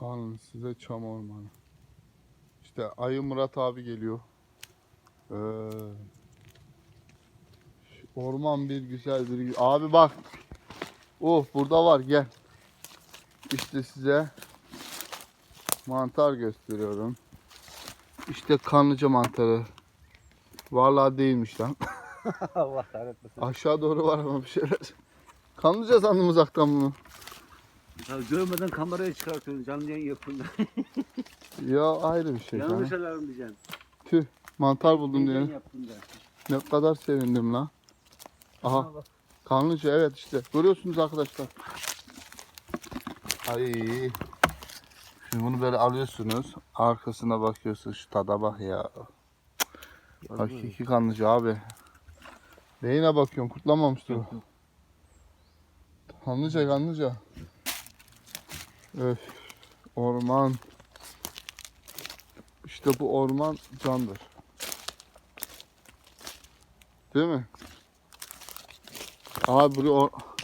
Alın size çam ormanı. İşte Ayı Murat abi geliyor. Ee, orman bir güzel bir Abi bak. Oh burada var gel. İşte size mantar gösteriyorum. İşte kanlıca mantarı. Vallahi değilmiş lan. Allah kahretmesin. Aşağı doğru var ama bir şeyler. Kanlıca sandım uzaktan bunu. Ya görmeden kameraya çıkartıyorsun canlı yayın yapın. Ya ayrı bir şey. Yanlış canım. alarm diyeceksin. Tüh mantar buldum diye. Ne kadar sevindim lan. Aha kanlıca evet işte. Görüyorsunuz arkadaşlar. Ay. Şimdi bunu böyle alıyorsunuz. Arkasına bakıyorsunuz. Şu tada bak ya. Hakiki kanlıca abi. Neyine bakıyorum? Kurtlamamıştır. Kanlıca kanlıca. Öf. Orman. İşte bu orman candır. Değil mi? Abi buraya or-